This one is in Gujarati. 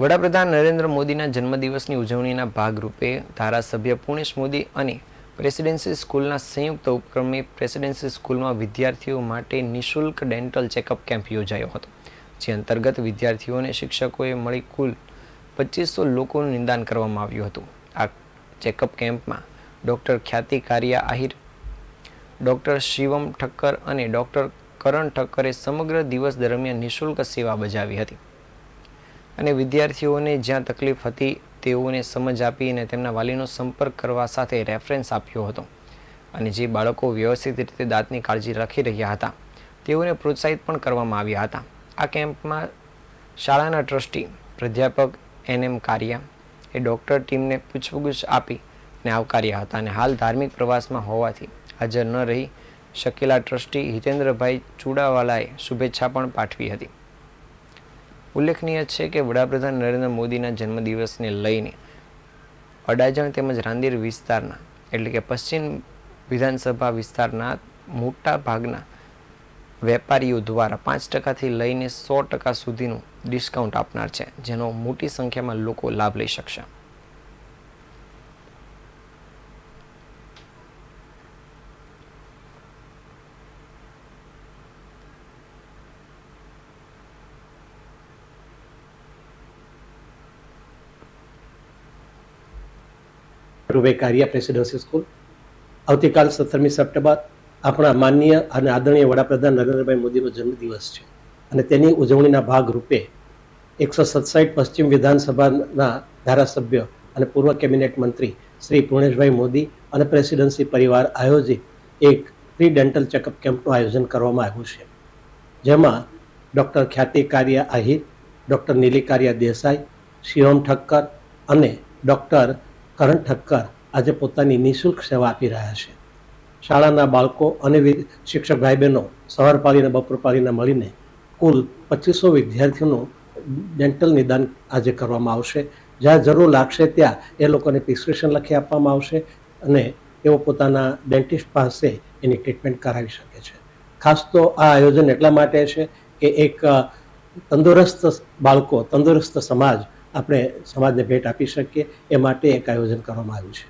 વડાપ્રધાન નરેન્દ્ર મોદીના જન્મદિવસની ઉજવણીના ભાગરૂપે ધારાસભ્ય પુણેશ મોદી અને પ્રેસિડેન્સી સ્કૂલના સંયુક્ત ઉપક્રમે પ્રેસિડેન્સી સ્કૂલમાં વિદ્યાર્થીઓ માટે નિઃશુલ્ક ડેન્ટલ ચેકઅપ કેમ્પ યોજાયો હતો, જે અંતર્ગત વિદ્યાર્થીઓને શિક્ષકોએ મળી કુલ પચીસો લોકોનું નિદાન કરવામાં આવ્યું હતું. આ ચેકઅપ કેમ્પમાં ડૉક્ટર ખ્યાતિ કારિયા આહિર, ડૉક્ટર શિવમ ઠક્કર અને ડૉક્ટર કરણ ઠક્કરે સમગ્ર દિવસ દરમિયાન નિઃશુલ્ક સેવા બજાવી હતી. અને વિદ્યાર્થીઓને જ્યાં તકલીફ હતી તેઓને સમજ આપી અને તેમના વાલીનો સંપર્ક કરવા સાથે રેફરન્સ આપ્યો હતો. અને જે બાળકો વ્યવસ્થિત રીતે દાંતની કાળજી રાખી રહ્યા હતા, તેઓને પ્રોત્સાહિત પણ કરવામાં આવ્યા હતા. આ કેમ્પમાં શાળાના ટ્રસ્ટી પ્રાધ્યાપક એન એમ કારિયા એ ડૉક્ટર ટીમને પૂછપુછ આપી ને આવકાર્યા હતા અને હાલ ધાર્મિક પ્રવાસમાં હોવાથી હાજર ન રહી શકેલા ટ્રસ્ટી હિતેન્દ્રભાઈ ચુડાવાલાએ શુભેચ્છા પણ પાઠવી હતી. ઉલ્લેખનીય છે કે વડાપ્રધાન નરેન્દ્ર મોદીના જન્મદિવસને લઈને અડાજણ તેમજ રાંદેર વિસ્તારના, એટલે કે પશ્ચિમ વિધાનસભા વિસ્તારના મોટા ભાગના વેપારીઓ દ્વારા પાંચ ટકાથી લઈને સો ટકા સુધીનું ડિસ્કાઉન્ટ આપનાર છે, જેનો મોટી સંખ્યામાં લોકો લાભ લઈ શકશે. Kariya presidency school. આવતીકાલ સત્તરમી સપ્ટેમ્બર આપણા માનનીય અને આદરણીય વડાપ્રધાન નરેન્દ્રભાઈ મોદીનો જન્મદિવસ છે. અને તેની ઉજવણીના ભાગરૂપે એકસો સત્સાઠ પશ્ચિમ વિધાનસભાના ધારાસભ્ય અને પૂર્વ કેબિનેટ મંત્રી શ્રી પૂર્ણેશભાઈ મોદી અને પ્રેસિડેન્સી પરિવાર આયોજિત એક ફ્રી ડેન્ટલ ચેકઅપ કેમ્પનું આયોજન કરવામાં આવ્યું છે. જેમાં ડૉક્ટર ખ્યાતિ કારિયા આહિર, ડૉક્ટર નીલી કારિયા દેસાઈ, શિવમ ઠક્કર અને ડૉક્ટર કરણ ઠક્કર આજે પોતાની નિઃશુલ્ક સેવા આપી રહ્યા છે. શાળાના બાળકો અને શિક્ષક ભાઈ બહેનો સવાર પાળીને બપોર પાળીને મળીને કુલ પચીસો વિદ્યાર્થીઓનું ડેન્ટલ નિદાન આજે કરવામાં આવશે. જ્યાં જરૂર લાગશે ત્યાં એ લોકોને પ્રિસ્ક્રિપ્શન લખી આપવામાં આવશે અને તેઓ પોતાના ડેન્ટિસ્ટ પાસે એની ટ્રીટમેન્ટ કરાવી શકે છે. ખાસ તો આ આયોજન એટલા માટે છે કે એક તંદુરસ્ત બાળકો, તંદુરસ્ત સમાજ આપણે સમાજને ભેટ આપી શકીએ એ માટે એક આયોજન કરવામાં આવ્યું છે.